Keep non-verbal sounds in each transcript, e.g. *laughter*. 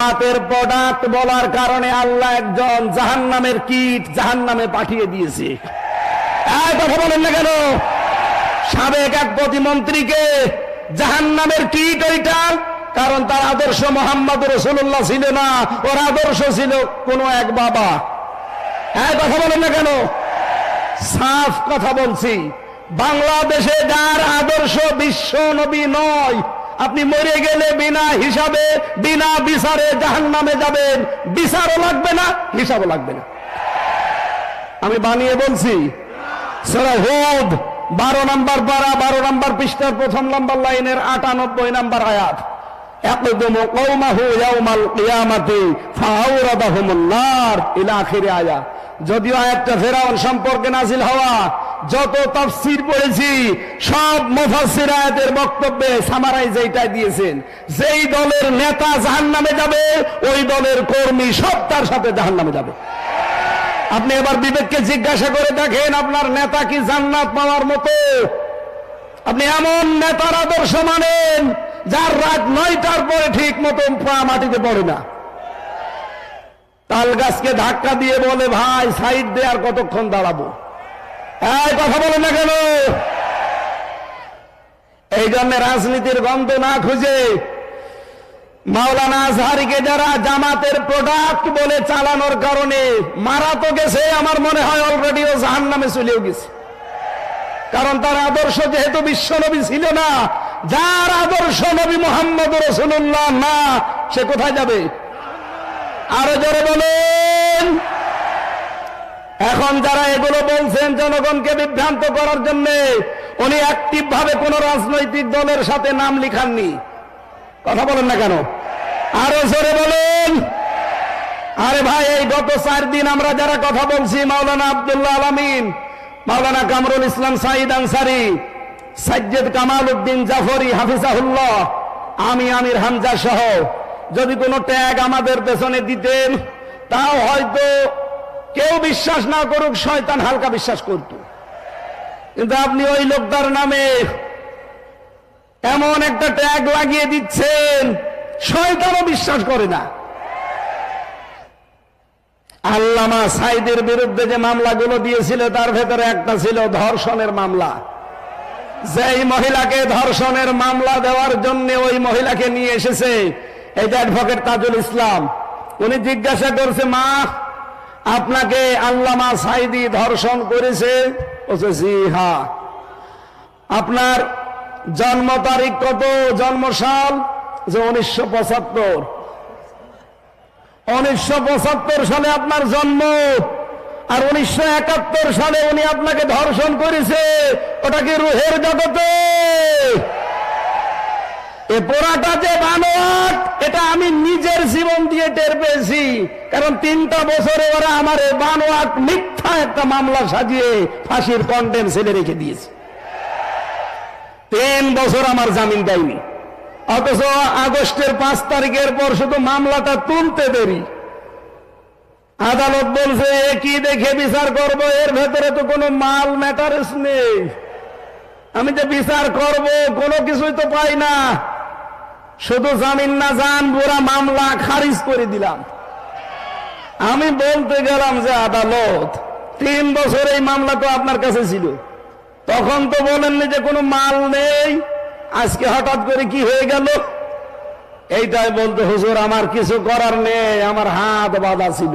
জামাতের প্রোডাক্ট বলার কারণে আল্লাহ একজন জাহান নামের কিট জাহান নামে পাঠিয়ে দিয়েছে। কথা বলেন না কেন? সাবেক এক প্রতিমন্ত্রীকে জাহান নামের কিট ওইটা, কারণ তার আদর্শ মোহাম্মদ রসুল্লাহ ছিল না, ওর আদর্শ ছিল কোন এক বাবা। হ্যাঁ কথা বলেন না কেন? সাফ কথা বলছি। বাংলাদেশে যার আদর্শ বিশ্ব নবী নয় আপনি মরে গেলে বিনা হিসাবে, বিনা বিচারে জাহান নামে যাবেন। বিচারও লাগবে না, হিসাবও লাগবে না। আমি বানিয়ে বলছি বারো নাম্বার পারা, বারো নাম্বার পৃষ্ঠার প্রথম নাম্বার লাইনের আটানব্বই নাম্বার আয়াত। যদিও আয়াতটা ফেরাউন সম্পর্কে নাজিল হওয়া যত তাফসীর পড়েছি, সব মুফাসসির আয়াতের বক্তব্যে সামারাইজ এইটাই দিয়েছেন। যেই দলের নেতা জাহান্নামে যাবে, ওই দলের কর্মী সব তার সাথে জাহান্নামে যাবে। আপনি এবার বিবেককে জিজ্ঞাসা করে দেখেন, আপনার নেতা কি জান্নাত পাওয়ার মতো? আপনি এমন নেতার আদর্শ মানেন, যার রাত নয়টার পরে ঠিক মতো পা মাটিতে পড়ে না। তাল গাছকে ধাক্কা দিয়ে বলে, ভাই, সাইড দিয়ে আর কতক্ষণ দাঁড়াবো? কথা বলে না কেন? এই জন্য রাজনীতির গন্ধ না খুঁজে মাওলানা আজহারিকে যারা জামাতের প্রোডাক্ট বলে চালানোর কারণে মারা তো গেছে, আমার মনে হয় অলরেডি ও জাহান নামে চলেও গেছে। কারণ তার আদর্শ যেহেতু বিশ্বনবী ছিল না, যার আদর্শ নবী মোহাম্মদ রসুল্লাহ না, সে কোথায় যাবে? আরও জোরে বলেন। এখন যারা এগুলো বলছেন জনগণকে বিভ্রান্ত করার জন্য, উনি অ্যাক্টিভ ভাবে কোন রাজনৈতিক দলের সাথে নাম লিখাননি। কথা বলেন না কেন? আরও জোরে বলেন। আরে ভাই, এই গত চার দিন আমরা যারা কথা বলছি, মাওলানা আব্দুল্লাহ আলমিন মাওলানা কামরুল ইসলাম সাঈদ আনসারি, সাজ্জেদ কামাল উদ্দিন জাফরি, হাফিজাহুল্লাহ, আমি, আমির হামজা সহ, যদি কোনো ট্যাগ আমাদের পেছনে দিতেন, তাও হয়তো কেউ বিশ্বাস না করুক, শয়তান হালকা বিশ্বাস করত। কিন্তু আপনি ওই লোকটার নামে এমন একটা ট্যাগ লাগিয়ে দিচ্ছেন, শয়তানও বিশ্বাস করে না। আল্লামা সাইদের বিরুদ্ধে যে মামলাগুলো দিয়েছিল, তার ভেতরে একটা ছিল ধর্ষণের মামলা। যেই মহিলাকে ধর্ষণের মামলা দেওয়ার জন্য ওই মহিলাকে নিয়ে এসেছে, এই অ্যাডভোকেট তাজুল ইসলাম, উনি জিজ্ঞাসা করছে, মা আপনাকে আল্লামা সাইদি ধর্ষণ করেছে। হা। আপনার জন্ম তারিখ কত? জন্ম সাল যে উনিশশো পঁচাত্তর। উনিশশো পঁচাত্তর সালে আপনার জন্ম। আর উনিশশো একাত্তর সালে উনি আপনাকে ধর্ষণ করেছে। ওটা কি রুহের জগতে? পোড়াটা যে এটা আমি নিজের জীবন দিয়ে টের পেয়েছি। কারণ তিনটা বছরে ওরা আমার বানোয়াট মিথ্যা একটা মামলা সাজিয়ে ফাঁসির কন্টেন্ট ছেলে রেখে দিয়েছে। তিন বছর আমার জামিন দেয়নি অথচ আগস্টের পাঁচ তারিখের পর শুধু মামলাটা তুলতে দেরি। আদালত বলছে কি দেখে বিচার করব? এর ভেতরে তো কোনো মাল ম্যাটারেস নেই। আমি যে বিচার করব, কোনো কিছুই তো পাই না। শুধু জামিন না যান পুরা মামলা খারিজ করে দিলাম। আমি বলতে গেলাম যে আদালত, তিন বছর এই মামলা তো আপনার কাছে ছিল। তখন তো বলেননি যে কোনো মাল নেই। আজকে হঠাৎ করে কি হয়ে গেল? এইটাই বলতে হুজুর, আমার কিছু করার নেই, আমার হাত বাঁধা ছিল।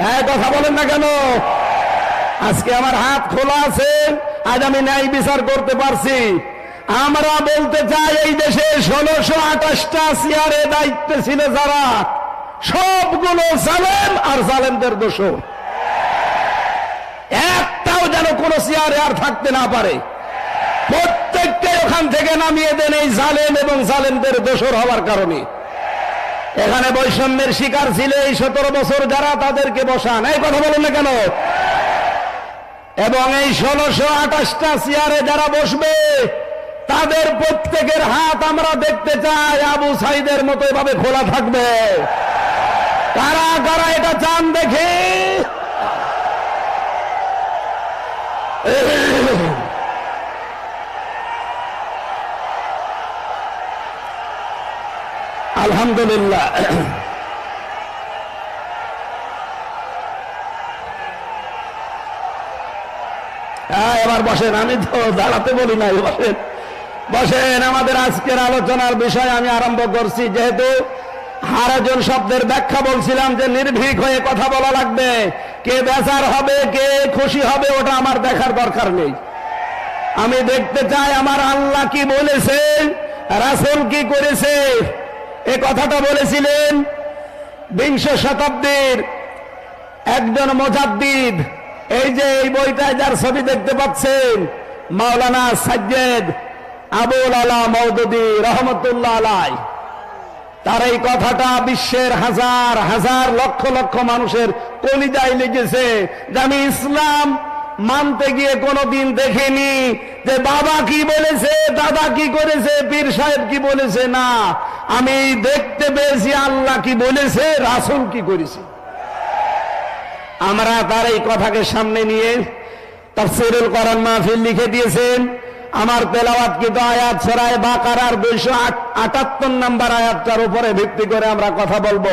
হ্যাঁ কথা বলেন না কেন? আজকে আমার হাত খোলা আছে, আজ আমি ন্যায় বিচার করতে পারছি। আমরা বলতে চাই এই দেশে ষোলোশো আঠাশটা চেয়ারে দায়িত্বে ছিল যারা। সবগুলো জালেম আর জালেমদের দোষ একটাও যেন কোন চেয়ারে আর থাকতে না পারে। প্রত্যেককে ওখান থেকে নামিয়ে দেন এই জালেম এবং জালেমদের দোষর হওয়ার কারণে। এখানে বৈষম্যের শিকার ছিল এই সতেরো বছর যারা তাদেরকে বসান। এই কথা বলুন না কেন? এবং এই ষোলোশো আঠাশটা চেয়ারে যারা বসবে তাদের প্রত্যেকের হাত আমরা দেখতে চাই। আবু সাইদের মতো এভাবে খোলা থাকবে। কারা কারা এটা চান দেখে? আলহামদুলিল্লাহ। হ্যাঁ এবার বসেন, আমি তো দাঁড়াতে বলি নাই বসেন। বসেন, আমাদের আজকের আলোচনার বিষয় আমি আরম্ভ করছি। যেহেতু হারাজন শব্দের ব্যাখ্যা বলছিলাম যে নির্ভীক হয়ে কথা বলা লাগবে। কে বেচার হবে, কে খুশি হবে, ওটা আমার দেখার দরকার নেই। আমি দেখতে চাই আমার আল্লাহ কি বলেছে, রাসুল কি করেছে। এ কথাটা বলেছিলেন বিংশ শতাব্দীর একজন মোজাদ্দিদ। এই যে এই বইটায় যার ছবি দেখতে পাচ্ছেন, মাওলানা সাজ্জেদ আবুল আলা মৌদুদি রহমতুল্লাহ আলাই। তার এই কথাটা বিশ্বের হাজার হাজার লক্ষ লক্ষ মানুষের কলিজায় লেগেছে। যে আমি ইসলাম মানতে গিয়ে কোনোদিন দেখিনি যে বাবা কি বলেছে, দাদা কি করেছে, পীর সাহেব কি বলেছে, না। আমি দেখতে পেয়েছি আল্লাহ কি বলেছে, রাসুল কি করেছে। আমরা তার এই কথাকে সামনে নিয়ে তাফসিরুল কোরআন মাহফিল লিখে দিয়েছেন। আমার তেলাওয়াত কিন্তু আয়াত ছড়ায় বাকারার দুইশো আটাত্তর নাম্বার আয়াতটার উপরে ভিত্তি করে আমরা কথা বলব।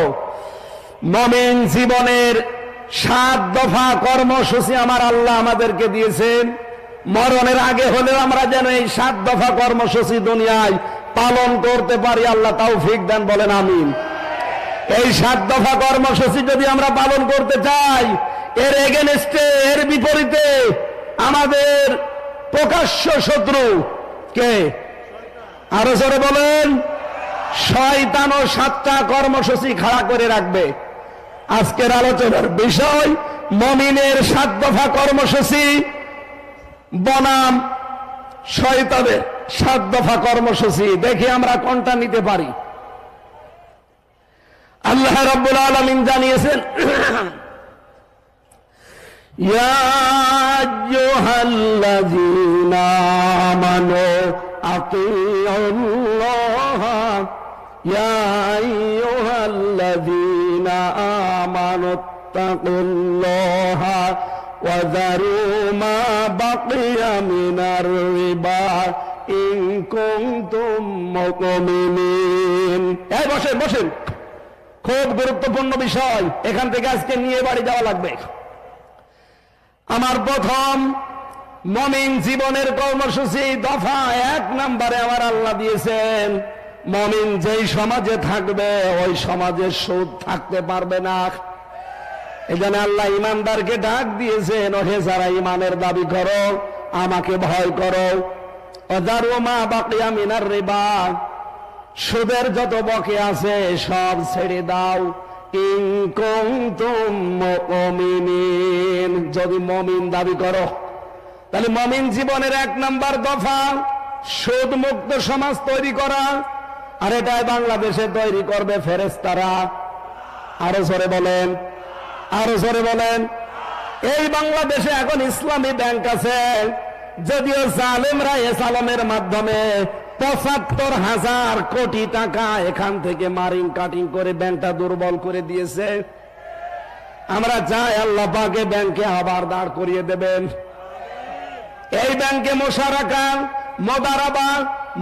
মমিন জীবনের সাত দফা কর্মসূচি আমার আল্লাহ আমাদেরকে দিয়েছেন। মরণের আগে হলেও আমরা যেন এই সাত দফা কর্মসূচি দুনিয়ায় পালন করতে পারি, আল্লাহ তাও ফিক দেন, বলেন আমিন। এই সাত দফা কর্মসূচি যদি আমরা পালন করতে চাই, এর এগেনস্টে এর বিপরীতে আমাদের প্রকাশ্য শত্রু। কে? আরও জোরে বলেন। শয়তান ও সাতটা কর্মসূচি খাড়া করে রাখবে। আজকের আলোচনার বিষয়, মমিনের সাত দফা কর্মসূচি। বনাম শয়তানের সাত দফা কর্মসূচি। দেখি আমরা কোনটা নিতে পারি। আল্লাহ রব্বুল আলমিন জানিয়েছেন يا أيها الذين آمنوا أطيعوا الله يا أيها الذين آمنوا اتقوا الله وذروا ما بقي من الربا إن كنتم مؤمنين এই বসেন বসেন খুব গুরুত্বপূর্ণ বিষয় এখান থেকে আজকে নিয়ে বাড়ি যাওয়া লাগবে আমার প্রথম মমিন জীবনের কর্মসূচি দফা এক নম্বরে আমার আল্লাহ দিয়েছেন। মমিন যেই সমাজে থাকবে, ওই সমাজে সুদ থাকতে পারবে না। এখানে আল্লাহ ইমানদারকে ডাক দিয়েছেন, ওহে যারা ইমানের দাবি করো, আমাকে ভয় করো। মা বাকিয়া মিনার রেবা। সুদের যত বকে আছে, সব ছেড়ে দাও। যদি মমিন দাবি করো, তাহলে মমিন জীবনের এক নাম্বার দফা। সুদ মুক্ত সমাজ তৈরি করা, আর এটাই বাংলাদেশে তৈরি করবে ফেরেস্তারা আরও জোরে বলেন, আরও জোরে বলেন। এই বাংলাদেশে এখন ইসলামী ব্যাংক আছে, যদিও জালেমরা এ সালমের মাধ্যমে পঁচাত্তর হাজার কোটি টাকা এখান থেকে মারিং কাটিং করে ব্যাংকটা দুর্বল করে দিয়েছে। আমরা চাই আল্লাহ ব্যাংকে আবার দাঁড় করিয়ে দেবেন। এই ব্যাংকে মোশারাকা, মোদারাবা,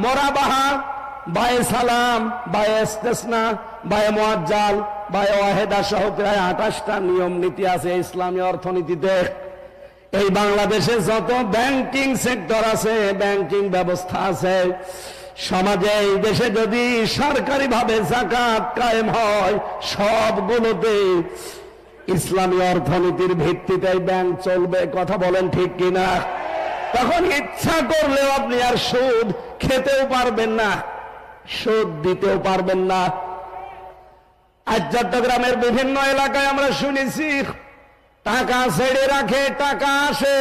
মোরাবাহা, বায়ে সালাম, বায়ে ইস্তেসনা, বায়ে মোয়াজ্জাল, বায়ে ওয়াহেদা সহ প্রায় আঠাশটা নিয়ম নীতি আছে ইসলামী অর্থনীতিতে। এই বাংলাদেশে যত ব্যাংকিং সেক্টর আছে ব্যাংকিং ব্যবস্থা আছে, সমাজে এই দেশে যদি সরকারি ভাবে জাকাত কায়েম হয়, সবগুলোতে ইসলামী অর্থনীতির ভিত্তিতে ব্যাংক চলবে। কথা বলেন ঠিক কিনা? তখন ইচ্ছা করলেও আপনি আর সুদ খেতেও পারবেন না, সুদ দিতেও পারবেন না। আজ চট্টগ্রামের বিভিন্ন এলাকায় আমরা শুনেছি টাকা ছেড়ে রাখে, টাকা আসে।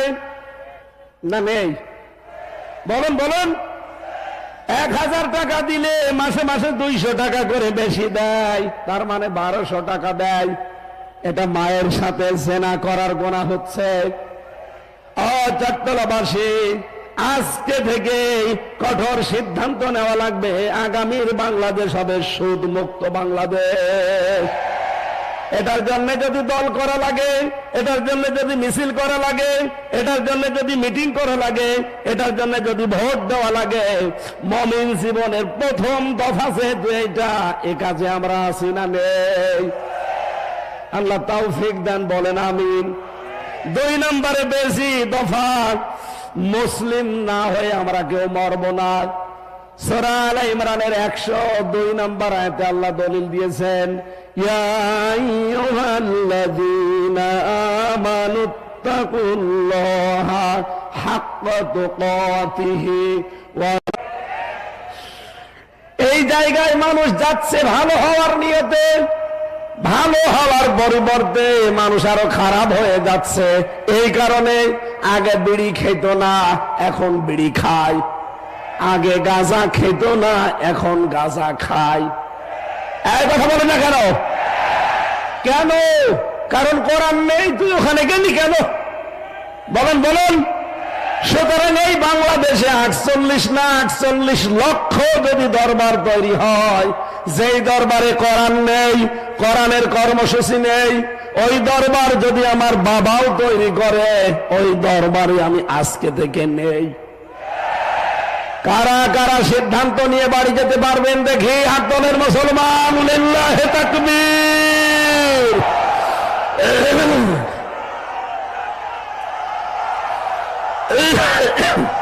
না, নেই। বলুন বলুন। এক হাজার টাকা দিলে মাসে মাসে দুইশো টাকা করে বেশি দেয়, তার মানে বারোশো টাকা দেয়। এটা মায়ের সাথে জেনা করার গোনা হচ্ছে। ও চট্টলাবাসী আজকে থেকে কঠোর সিদ্ধান্ত নেওয়া লাগবে। আগামীর বাংলাদেশ হবে সুদ মুক্ত বাংলাদেশ। এটার জন্য যদি দল করা লাগে, এটার জন্য যদি মিছিল করা লাগে, এটার জন্য যদি মিটিং করা লাগে, এটার জন্য যদি ভোট দেওয়া লাগে, মমিন জীবনের প্রথম দফা যেহেতু এইটা, এ কাজে আমরা আছি না নেই। আল্লাহ তৌফিক দেন, বলেন আমিন। দুই নম্বরে বেশি দফা, মুসলিম না হয়ে আমরা কেউ মরব না। ইমরানের একশো দুই নম্বর আয়তে আল্লাহ দলিল দিয়েছেন এই জায়গায় মানুষ যাচ্ছে ভালো হওয়ার নিয়তে, ভালো হওয়ার পরিবর্তে মানুষ আরও খারাপ হয়ে যাচ্ছে। এই কারণে আগে বিড়ি খেত না, এখন বিড়ি খায়। আগে গাঁজা খেত না, এখন গাঁজা খায়। কথা বলে না কেন? কেন? কারণ কোরআন নেই, তুই ওখানে গেলি কেন? বলেন বলেন। সুতরাং এই বাংলাদেশে আটচল্লিশ না আটচল্লিশ লক্ষ যদি দরবার তৈরি হয়, যেই দরবারে কোরআন নেই, কোরআনের কর্মসূচি নেই, ওই দরবার যদি আমার বাবাও তৈরি করে, ওই দরবারে আমি আজকে থেকে নেই। কারা কারা সিদ্ধান্ত নিয়ে বাড়ি যেতে পারবেন দেখি আতনের মুসলমান তাকবীর। *coughs*